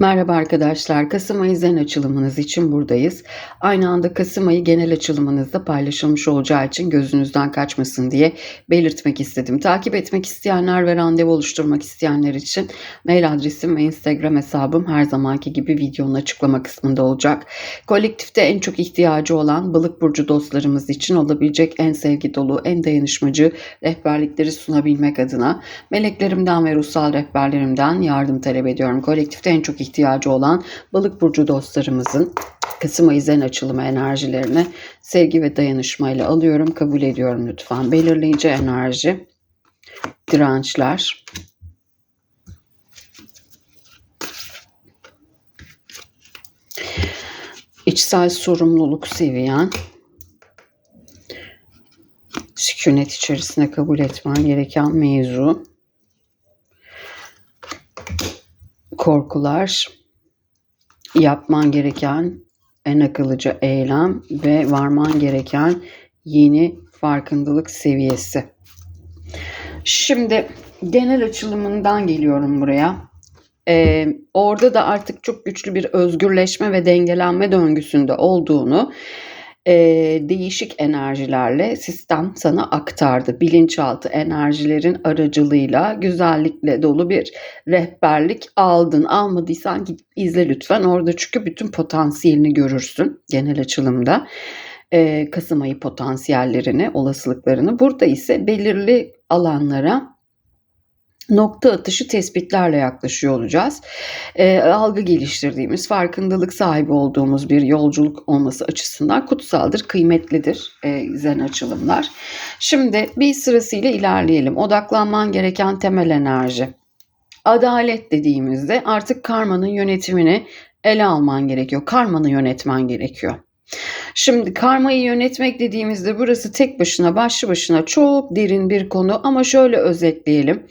Merhaba arkadaşlar. Kasım ayı zen açılımınız için buradayız. Aynı anda Kasım ayı genel açılımınızda paylaşılmış olacağı için gözünüzden kaçmasın diye belirtmek istedim. Takip etmek isteyenler ve randevu oluşturmak isteyenler için mail adresim ve Instagram hesabım her zamanki gibi videonun açıklama kısmında olacak. Kolektifte en çok ihtiyacı olan balık burcu dostlarımız için olabilecek en sevgi dolu, en dayanışmacı rehberlikleri sunabilmek adına meleklerimden ve ruhsal rehberlerimden yardım talep ediyorum. Kolektifte en çok ihtiyacı olan balık burcu dostlarımızın Kasım ayı zen açılımı enerjilerini sevgi ve dayanışmayla alıyorum, kabul ediyorum lütfen. Belirleyici enerji, dirençler, içsel sorumluluk seviyen, sükunet içerisinde kabul etmen gereken mevzu, korkular, yapman gereken en akıllıca eylem ve varman gereken yeni farkındalık seviyesi. Şimdi genel açılımından geliyorum buraya. Ee, orada da artık çok güçlü bir özgürleşme ve dengelenme döngüsünde olduğunu e, değişik enerjilerle sistem sana aktardı. Bilinçaltı enerjilerin aracılığıyla güzellikle dolu bir rehberlik aldın. Almadıysan git izle lütfen. Orada çünkü bütün potansiyelini görürsün genel açılımda. E, Kasım ayı potansiyellerini, olasılıklarını. Burada ise belirli alanlara nokta atışı tespitlerle yaklaşıyor olacağız. E, algı geliştirdiğimiz, farkındalık sahibi olduğumuz bir yolculuk olması açısından kutsaldır, kıymetlidir e, zen açılımlar. Şimdi bir sırasıyla ilerleyelim. Odaklanman gereken temel enerji. Adalet dediğimizde artık karmanın yönetimini ele alman gerekiyor. Karmanı yönetmen gerekiyor. Şimdi karmayı yönetmek dediğimizde burası tek başına başlı başına çok derin bir konu ama şöyle özetleyelim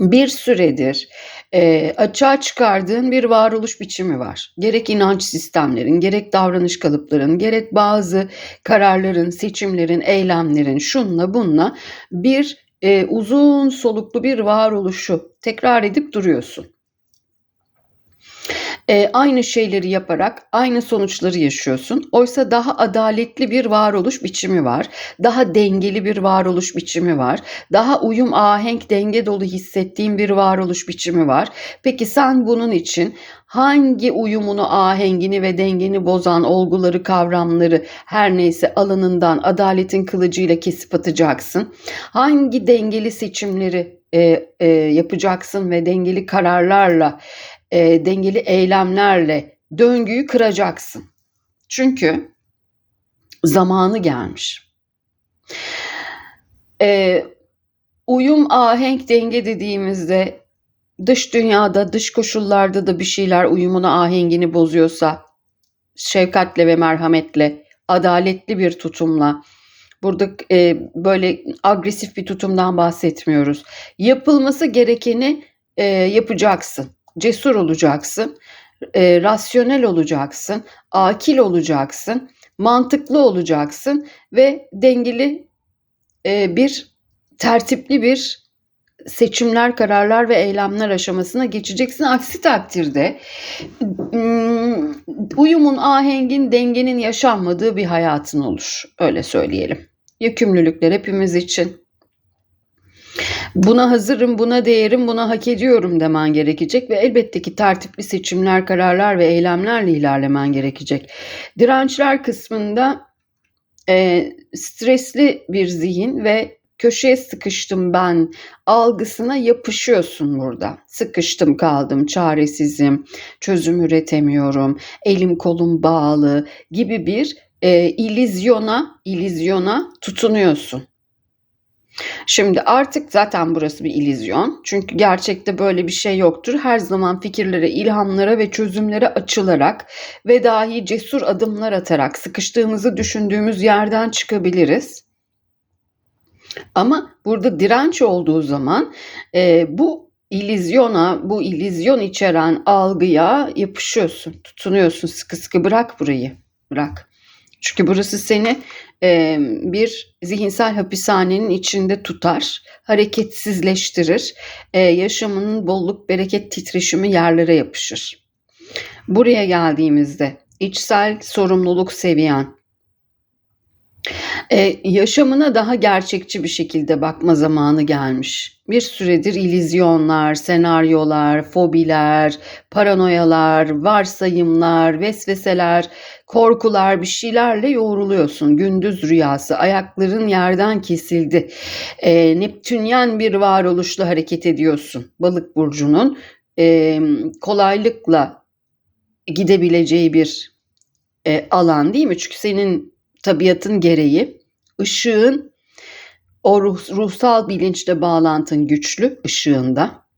bir süredir e, açığa çıkardığın bir varoluş biçimi var. Gerek inanç sistemlerin, gerek davranış kalıpların, gerek bazı kararların, seçimlerin, eylemlerin şunla bunla bir e, uzun soluklu bir varoluşu tekrar edip duruyorsun e, aynı şeyleri yaparak aynı sonuçları yaşıyorsun. Oysa daha adaletli bir varoluş biçimi var. Daha dengeli bir varoluş biçimi var. Daha uyum, ahenk, denge dolu hissettiğin bir varoluş biçimi var. Peki sen bunun için hangi uyumunu, ahengini ve dengeni bozan olguları, kavramları her neyse alanından adaletin kılıcıyla kesip atacaksın? Hangi dengeli seçimleri e, e, yapacaksın ve dengeli kararlarla e, dengeli eylemlerle döngüyü kıracaksın. Çünkü zamanı gelmiş. E, uyum, ahenk, denge dediğimizde dış dünyada, dış koşullarda da bir şeyler uyumunu, ahengini bozuyorsa şefkatle ve merhametle, adaletli bir tutumla, burada e, böyle agresif bir tutumdan bahsetmiyoruz. Yapılması gerekeni e, yapacaksın cesur olacaksın, e, rasyonel olacaksın, akil olacaksın, mantıklı olacaksın ve dengeli e, bir tertipli bir seçimler, kararlar ve eylemler aşamasına geçeceksin. Aksi takdirde uyumun, ahengin, dengenin yaşanmadığı bir hayatın olur. Öyle söyleyelim. Yükümlülükler hepimiz için Buna hazırım, buna değerim, buna hak ediyorum demen gerekecek ve elbette ki tertipli seçimler, kararlar ve eylemlerle ilerlemen gerekecek. Dirençler kısmında e, stresli bir zihin ve köşeye sıkıştım ben algısına yapışıyorsun burada. Sıkıştım kaldım, çaresizim, çözüm üretemiyorum, elim kolum bağlı gibi bir e, ilizyona, ilizyona tutunuyorsun. Şimdi artık zaten burası bir ilizyon. Çünkü gerçekte böyle bir şey yoktur. Her zaman fikirlere, ilhamlara ve çözümlere açılarak ve dahi cesur adımlar atarak sıkıştığımızı düşündüğümüz yerden çıkabiliriz. Ama burada direnç olduğu zaman e, bu ilizyona, bu ilizyon içeren algıya yapışıyorsun, tutunuyorsun sıkı sıkı bırak burayı, bırak. Çünkü burası seni bir zihinsel hapishanenin içinde tutar, hareketsizleştirir, yaşamının bolluk, bereket titreşimi yerlere yapışır. Buraya geldiğimizde içsel sorumluluk seviyen, e, yaşamına daha gerçekçi bir şekilde bakma zamanı gelmiş. Bir süredir ilizyonlar, senaryolar, fobiler, paranoyalar, varsayımlar, vesveseler, korkular bir şeylerle yoğruluyorsun. Gündüz rüyası, ayakların yerden kesildi. E, Neptünyen bir varoluşla hareket ediyorsun. Balık burcunun e, kolaylıkla gidebileceği bir e, alan değil mi? Çünkü senin tabiatın gereği ışığın o ruh, ruhsal bilinçle bağlantın güçlü ışığında.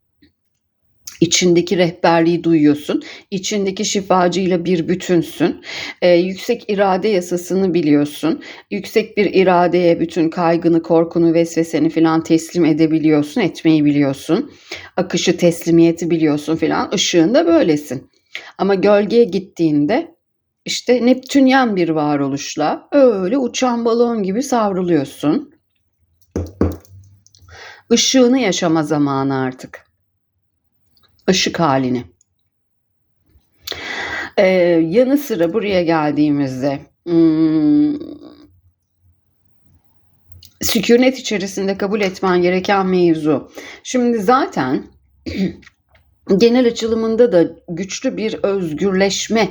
İçindeki rehberliği duyuyorsun. İçindeki şifacıyla bir bütünsün. Ee, yüksek irade yasasını biliyorsun. Yüksek bir iradeye bütün kaygını, korkunu, vesveseni filan teslim edebiliyorsun, etmeyi biliyorsun. Akışı, teslimiyeti biliyorsun filan. Işığında böylesin. Ama gölgeye gittiğinde işte Neptünyen bir varoluşla öyle uçan balon gibi savruluyorsun. Işığını yaşama zamanı artık. Işık halini. Ee, yanı sıra buraya geldiğimizde hmm, sükunet içerisinde kabul etmen gereken mevzu. Şimdi zaten genel açılımında da güçlü bir özgürleşme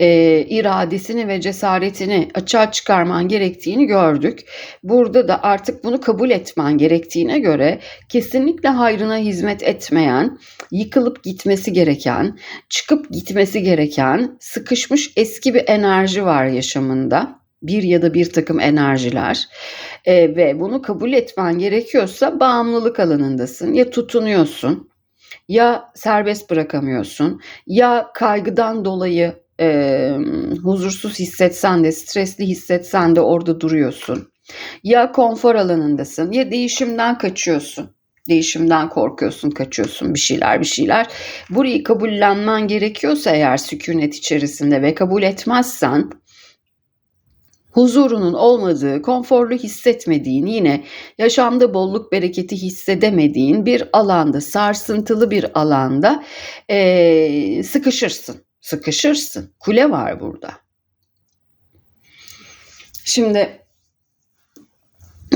e, iradesini ve cesaretini açığa çıkarman gerektiğini gördük. Burada da artık bunu kabul etmen gerektiğine göre kesinlikle hayrına hizmet etmeyen, yıkılıp gitmesi gereken, çıkıp gitmesi gereken sıkışmış eski bir enerji var yaşamında. Bir ya da bir takım enerjiler. E, ve bunu kabul etmen gerekiyorsa bağımlılık alanındasın. Ya tutunuyorsun ya serbest bırakamıyorsun ya kaygıdan dolayı e, huzursuz hissetsen de stresli hissetsen de orada duruyorsun. Ya konfor alanındasın ya değişimden kaçıyorsun. Değişimden korkuyorsun, kaçıyorsun bir şeyler bir şeyler. Burayı kabullenmen gerekiyorsa eğer sükunet içerisinde ve kabul etmezsen huzurunun olmadığı, konforlu hissetmediğin, yine yaşamda bolluk bereketi hissedemediğin bir alanda, sarsıntılı bir alanda e, sıkışırsın. Sıkışırsın. Kule var burada. Şimdi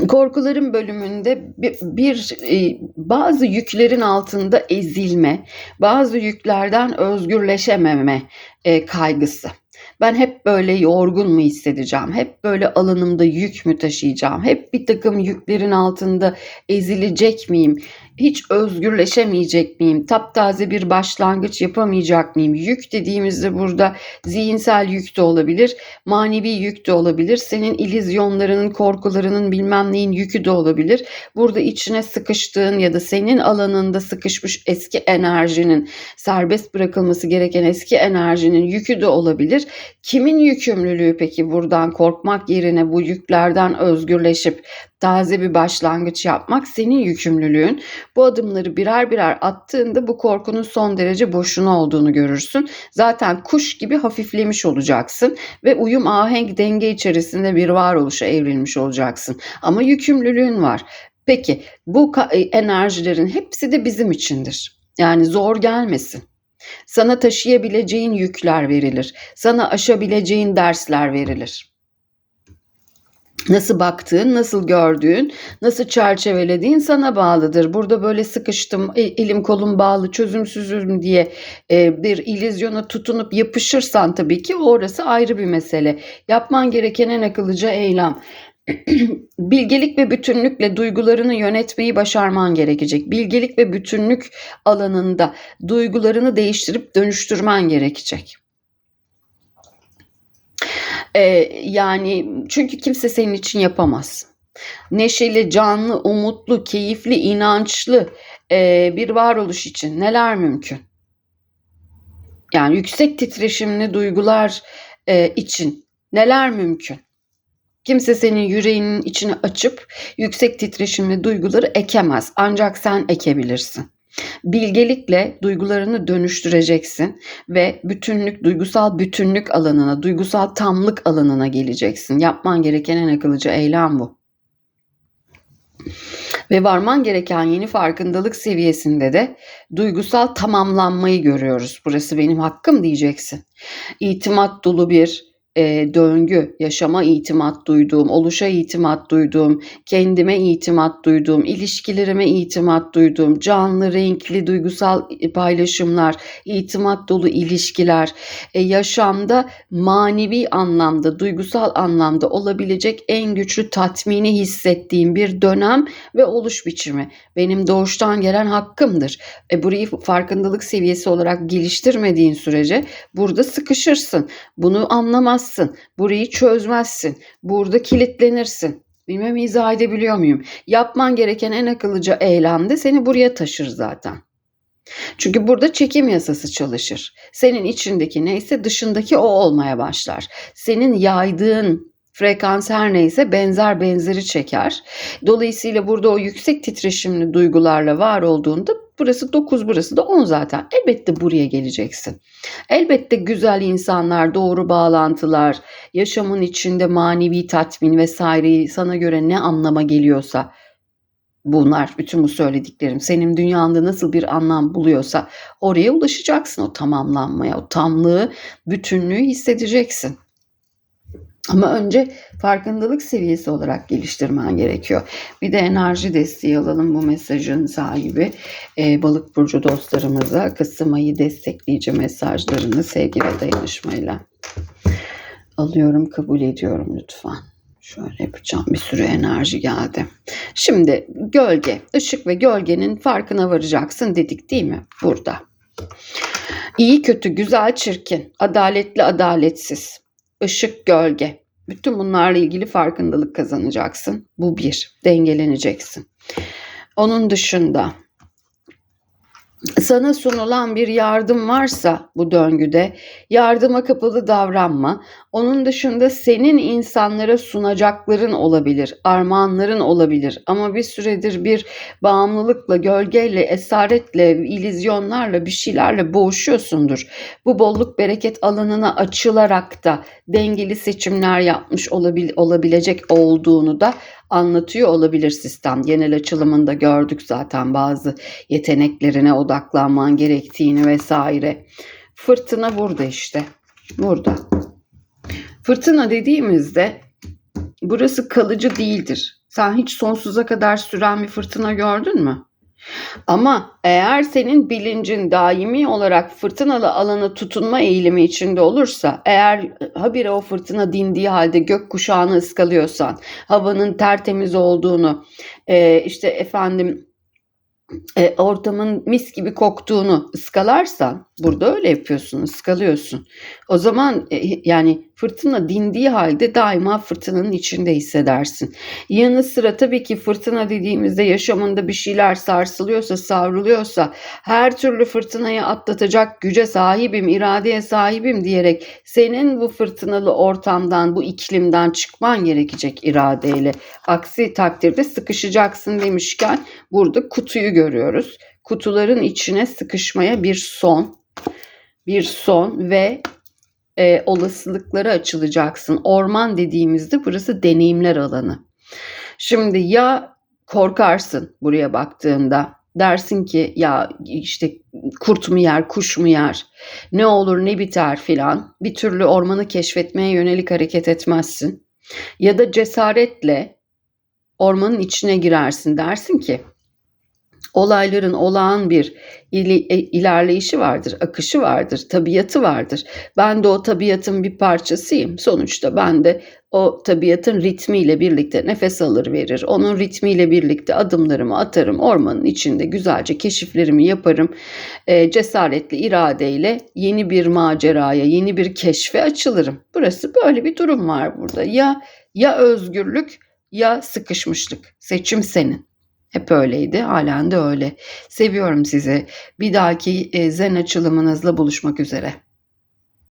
korkuların bölümünde bir, bir e, bazı yüklerin altında ezilme, bazı yüklerden özgürleşememe e, kaygısı. Ben hep böyle yorgun mu hissedeceğim? Hep böyle alanımda yük mü taşıyacağım? Hep bir takım yüklerin altında ezilecek miyim? Hiç özgürleşemeyecek miyim? Taptaze bir başlangıç yapamayacak mıyım? Yük dediğimizde burada zihinsel yük de olabilir, manevi yük de olabilir. Senin ilizyonlarının, korkularının bilmem neyin yükü de olabilir. Burada içine sıkıştığın ya da senin alanında sıkışmış eski enerjinin, serbest bırakılması gereken eski enerjinin yükü de olabilir. Kimin yükümlülüğü peki buradan korkmak yerine bu yüklerden özgürleşip taze bir başlangıç yapmak senin yükümlülüğün. Bu adımları birer birer attığında bu korkunun son derece boşuna olduğunu görürsün. Zaten kuş gibi hafiflemiş olacaksın ve uyum ahenk denge içerisinde bir varoluşa evrilmiş olacaksın. Ama yükümlülüğün var. Peki bu e, enerjilerin hepsi de bizim içindir. Yani zor gelmesin. Sana taşıyabileceğin yükler verilir. Sana aşabileceğin dersler verilir. Nasıl baktığın, nasıl gördüğün, nasıl çerçevelediğin sana bağlıdır. Burada böyle sıkıştım, e, elim kolum bağlı, çözümsüzüm diye e, bir ilizyona tutunup yapışırsan tabii ki orası ayrı bir mesele. Yapman gereken en akıllıca eylem. bilgelik ve bütünlükle duygularını yönetmeyi başarman gerekecek. Bilgelik ve bütünlük alanında duygularını değiştirip dönüştürmen gerekecek. Ee, yani çünkü kimse senin için yapamaz. Neşeli, canlı, umutlu, keyifli, inançlı e, bir varoluş için neler mümkün? Yani yüksek titreşimli duygular e, için neler mümkün? Kimse senin yüreğinin içini açıp yüksek titreşimli duyguları ekemez. Ancak sen ekebilirsin. Bilgelikle duygularını dönüştüreceksin ve bütünlük, duygusal bütünlük alanına, duygusal tamlık alanına geleceksin. Yapman gereken en akıllıca eylem bu. Ve varman gereken yeni farkındalık seviyesinde de duygusal tamamlanmayı görüyoruz. Burası benim hakkım diyeceksin. İtimat dolu bir e, döngü, yaşama itimat duyduğum, oluşa itimat duyduğum, kendime itimat duyduğum, ilişkilerime itimat duyduğum, canlı, renkli, duygusal paylaşımlar, itimat dolu ilişkiler, e, yaşamda manevi anlamda, duygusal anlamda olabilecek en güçlü tatmini hissettiğim bir dönem ve oluş biçimi. Benim doğuştan gelen hakkımdır. E, burayı farkındalık seviyesi olarak geliştirmediğin sürece burada sıkışırsın. Bunu anlamazsın. Burayı çözmezsin. Burada kilitlenirsin. Bilmem izah edebiliyor muyum? Yapman gereken en akıllıca eylem de seni buraya taşır zaten. Çünkü burada çekim yasası çalışır. Senin içindeki neyse dışındaki o olmaya başlar. Senin yaydığın frekans her neyse benzer benzeri çeker. Dolayısıyla burada o yüksek titreşimli duygularla var olduğunda burası 9 burası da 10 zaten. Elbette buraya geleceksin. Elbette güzel insanlar, doğru bağlantılar, yaşamın içinde manevi tatmin vesaireyi sana göre ne anlama geliyorsa bunlar bütün bu söylediklerim senin dünyanda nasıl bir anlam buluyorsa oraya ulaşacaksın o tamamlanmaya, o tamlığı, bütünlüğü hissedeceksin. Ama önce farkındalık seviyesi olarak geliştirmen gerekiyor. Bir de enerji desteği alalım bu mesajın sahibi. Ee, balık burcu dostlarımıza Kasım ayı destekleyici mesajlarını sevgi ve dayanışmayla alıyorum, kabul ediyorum lütfen. Şöyle yapacağım. Bir sürü enerji geldi. Şimdi gölge, ışık ve gölgenin farkına varacaksın dedik değil mi? Burada. İyi, kötü, güzel, çirkin, adaletli, adaletsiz, ışık, gölge. Bütün bunlarla ilgili farkındalık kazanacaksın. Bu bir. Dengeleneceksin. Onun dışında sana sunulan bir yardım varsa bu döngüde yardıma kapalı davranma. Onun dışında senin insanlara sunacakların olabilir, armağanların olabilir ama bir süredir bir bağımlılıkla, gölgeyle, esaretle, ilizyonlarla bir şeylerle boğuşuyorsundur. Bu bolluk bereket alanına açılarak da dengeli seçimler yapmış olabil olabilecek olduğunu da anlatıyor olabilir sistem. Genel açılımında gördük zaten bazı yeteneklerine odaklanman gerektiğini vesaire. Fırtına burada işte. Burada. Fırtına dediğimizde burası kalıcı değildir. Sen hiç sonsuza kadar süren bir fırtına gördün mü? Ama eğer senin bilincin daimi olarak fırtınalı alana tutunma eğilimi içinde olursa, eğer habire o fırtına dindiği halde gök kuşağını ıskalıyorsan, havanın tertemiz olduğunu, e, işte efendim e, ortamın mis gibi koktuğunu ıskalarsan burada öyle yapıyorsun ıskalıyorsun. O zaman e, yani fırtına dindiği halde daima fırtınanın içinde hissedersin. Yanı sıra tabii ki fırtına dediğimizde yaşamında bir şeyler sarsılıyorsa savruluyorsa her türlü fırtınayı atlatacak güce sahibim iradeye sahibim diyerek senin bu fırtınalı ortamdan bu iklimden çıkman gerekecek iradeyle. Aksi takdirde sıkışacaksın demişken burada kutuyu görüyoruz. Kutuların içine sıkışmaya bir son, bir son ve e, olasılıkları açılacaksın. Orman dediğimizde burası deneyimler alanı. Şimdi ya korkarsın buraya baktığında dersin ki ya işte kurt mu yer, kuş mu yer, ne olur ne biter filan. Bir türlü ormanı keşfetmeye yönelik hareket etmezsin. Ya da cesaretle ormanın içine girersin dersin ki olayların olağan bir e, ilerleyişi vardır, akışı vardır, tabiatı vardır. Ben de o tabiatın bir parçasıyım. Sonuçta ben de o tabiatın ritmiyle birlikte nefes alır verir. Onun ritmiyle birlikte adımlarımı atarım. Ormanın içinde güzelce keşiflerimi yaparım. E, cesaretli iradeyle yeni bir maceraya, yeni bir keşfe açılırım. Burası böyle bir durum var burada. Ya ya özgürlük ya sıkışmışlık. Seçim senin. Hep öyleydi. Halen de öyle. Seviyorum sizi. Bir dahaki e, zen açılımınızla buluşmak üzere.